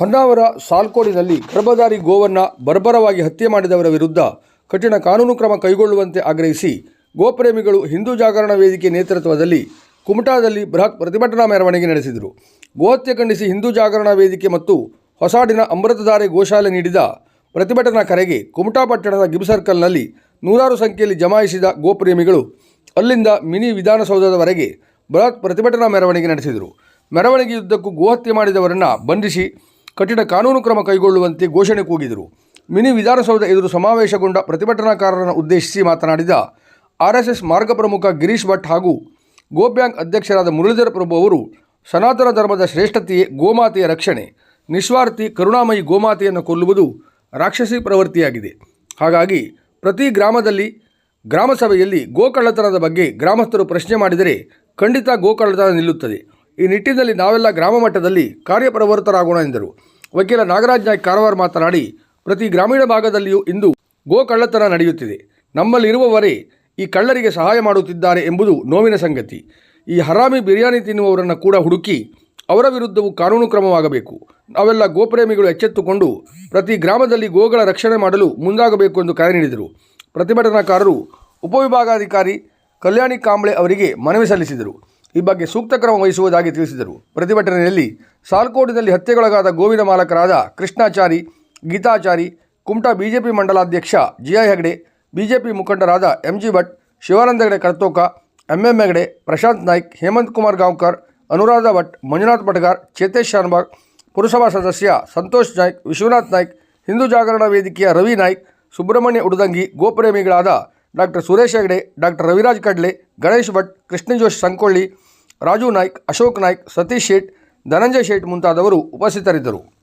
ಹೊನ್ನಾವರ ಸಾಲ್ಕೋಡಿನಲ್ಲಿ ಗರ್ಭಧಾರಿ ಗೋವನ್ನು ಬರ್ಬರವಾಗಿ ಹತ್ಯೆ ಮಾಡಿದವರ ವಿರುದ್ಧ ಕಠಿಣ ಕಾನೂನು ಕ್ರಮ ಕೈಗೊಳ್ಳುವಂತೆ ಆಗ್ರಹಿಸಿ ಗೋಪ್ರೇಮಿಗಳು ಹಿಂದೂ ಜಾಗರಣ ವೇದಿಕೆ ನೇತೃತ್ವದಲ್ಲಿ ಕುಮಟಾದಲ್ಲಿ ಬೃಹತ್ ಪ್ರತಿಭಟನಾ ಮೆರವಣಿಗೆ ನಡೆಸಿದರು. ಗೋಹತ್ಯೆ ಖಂಡಿಸಿ ಹಿಂದೂ ಜಾಗರಣ ವೇದಿಕೆ ಮತ್ತು ಹೊಸಾಡಿನ ಅಮೃತಧಾರೆ ಗೋಶಾಲೆ ನೀಡಿದ ಪ್ರತಿಭಟನಾ ಕರೆಗೆ ಕುಮಟಾ ಪಟ್ಟಣದ ಗಿಬ್ ಸರ್ಕಲ್ನಲ್ಲಿ ನೂರಾರು ಸಂಖ್ಯೆಯಲ್ಲಿ ಜಮಾಯಿಸಿದ ಗೋಪ್ರೇಮಿಗಳು ಅಲ್ಲಿಂದ ಮಿನಿ ವಿಧಾನಸೌಧದವರೆಗೆ ಬೃಹತ್ ಪ್ರತಿಭಟನಾ ಮೆರವಣಿಗೆ ನಡೆಸಿದರು. ಮೆರವಣಿಗೆಯುದ್ದಕ್ಕೂ ಗೋಹತ್ಯೆ ಮಾಡಿದವರನ್ನು ಬಂಧಿಸಿ ಕಠಿಣ ಕಾನೂನು ಕ್ರಮ ಕೈಗೊಳ್ಳುವಂತೆ ಘೋಷಣೆ ಕೂಗಿದರು. ಮಿನಿ ವಿಧಾನಸೌಧ ಎದುರು ಸಮಾವೇಶಗೊಂಡ ಪ್ರತಿಭಟನಾಕಾರರನ್ನು ಉದ್ದೇಶಿಸಿ ಮಾತನಾಡಿದ ಆರ್ಎಸ್ಎಸ್ ಮಾರ್ಗ ಪ್ರಮುಖ ಗಿರೀಶ್ ಭಟ್ ಹಾಗೂ ಗೋ ಬ್ಯಾಂಕ್ ಅಧ್ಯಕ್ಷರಾದ ಮುರಳೀಧರ ಪ್ರಭು ಅವರು, ಸನಾತನ ಧರ್ಮದ ಶ್ರೇಷ್ಠತೆಯೇ ಗೋಮಾತೆಯ ರಕ್ಷಣೆ, ನಿಸ್ವಾರ್ಥಿ, ಕರುಣಾಮಯಿ ಗೋಮಾತೆಯನ್ನು ಕೊಲ್ಲುವುದು ರಾಕ್ಷಸಿ ಪ್ರವೃತ್ತಿಯಾಗಿದೆ. ಹಾಗಾಗಿ ಪ್ರತಿ ಗ್ರಾಮದಲ್ಲಿ, ಗ್ರಾಮಸಭೆಯಲ್ಲಿ ಗೋಕಳ್ಳತನದ ಬಗ್ಗೆ ಗ್ರಾಮಸ್ಥರು ಪ್ರಶ್ನೆ ಮಾಡಿದರೆ ಖಂಡಿತ ಗೋಕಳ್ಳತನ ನಿಲ್ಲುತ್ತದೆ. ಈ ನಿಟ್ಟಿನಲ್ಲಿ ನಾವೆಲ್ಲ ಗ್ರಾಮ ಮಟ್ಟದಲ್ಲಿ ಕಾರ್ಯಪ್ರವೃತ್ತರಾಗೋಣ ಎಂದರು. ವಕೀಲ ನಾಗರಾಜ್ ನಾಯ್ಕ್ ಕಾರವಾರ್ ಮಾತನಾಡಿ, ಪ್ರತಿ ಗ್ರಾಮೀಣ ಭಾಗದಲ್ಲಿಯೂ ಇಂದು ಗೋ ಕಳ್ಳತನ ನಡೆಯುತ್ತಿದೆ. ನಮ್ಮಲ್ಲಿರುವವರೇ ಈ ಕಳ್ಳರಿಗೆ ಸಹಾಯ ಮಾಡುತ್ತಿದ್ದಾರೆ ಎಂಬುದು ನೋವಿನ ಸಂಗತಿ. ಈ ಹರಾಮಿ ಬಿರಿಯಾನಿ ತಿನ್ನುವವರನ್ನು ಕೂಡ ಹುಡುಕಿ ಅವರ ವಿರುದ್ಧವೂ ಕಾನೂನು ಕ್ರಮವಾಗಬೇಕು. ನಾವೆಲ್ಲ ಗೋಪ್ರೇಮಿಗಳು ಎಚ್ಚೆತ್ತುಕೊಂಡು ಪ್ರತಿ ಗ್ರಾಮದಲ್ಲಿ ಗೋಗಳ ರಕ್ಷಣೆ ಮಾಡಲು ಮುಂದಾಗಬೇಕು ಎಂದು ಕರೆ ನೀಡಿದರು. ಪ್ರತಿಭಟನಾಕಾರರು ಉಪವಿಭಾಗಾಧಿಕಾರಿ ಕಲ್ಯಾಣಿ ಕಾಂಬ್ಳೆ ಅವರಿಗೆ ಮನವಿ ಸಲ್ಲಿಸಿದರು. ಈ ಬಗ್ಗೆ ಸೂಕ್ತ ಕ್ರಮ ವಹಿಸುವುದಾಗಿ ತಿಳಿಸಿದರು. ಪ್ರತಿಭಟನೆಯಲ್ಲಿ ಸಾಲ್ಕೋಟಿನಲ್ಲಿ ಹತ್ಯೆಗೊಳಗಾದ ಗೋವಿನ ಮಾಲಕರಾದ ಕೃಷ್ಣಾಚಾರಿ, ಗೀತಾಚಾರಿ, ಕುಮಟಾ ಬಿಜೆಪಿ ಮಂಡಲಾಧ್ಯಕ್ಷ ಜಿಐ ಹೆಗಡೆ, ಬಿಜೆಪಿ ಮುಖಂಡರಾದ M G Bhat, Shivananda Hegde Kartoka, M M Hegde, Prashant Naik, Hemant Kumar Gaonkar, Anuradha Bhat, Manjunath Patagar, ಚೇತೇಶ್ ಶರ್ಮಾಗ್ ಪುರಸಭಾ ಸದಸ್ಯ ಸಂತೋಷ್ ನಾಯ್ಕ್, ವಿಶ್ವನಾಥ್ ನಾಯ್ಕ್, ಹಿಂದೂ ಜಾಗರಣ ವೇದಿಕೆಯ ರವಿ ನಾಯ್ಕ್, ಸುಬ್ರಹ್ಮಣ್ಯ ಉಡದಂಗಿ ಗೋಪ್ರೇಮಿಗಳಾದ ಡಾಕ್ಟರ್ ಸುರೇಶ್ ಹೆಗಡೆ, ಡಾಕ್ಟರ್ ರವಿರಾಜ್ ಕಡ್ಲೆ, ಗಣೇಶ್ ಭಟ್, ಕೃಷ್ಣಜೋಶ್ ಸಂಕೊಳ್ಳಿ ರಾಜು ನಾಯ್ಕ್ ಅಶೋಕ್ ನಾಯ್ಕ್ ಸತೀಶ್ ಶೇಟ್ ಧನಂಜಯ್ ಶೇಟ್ ಮುಂತಾದವರು ಉಪಸ್ಥಿತರಿದ್ದರು.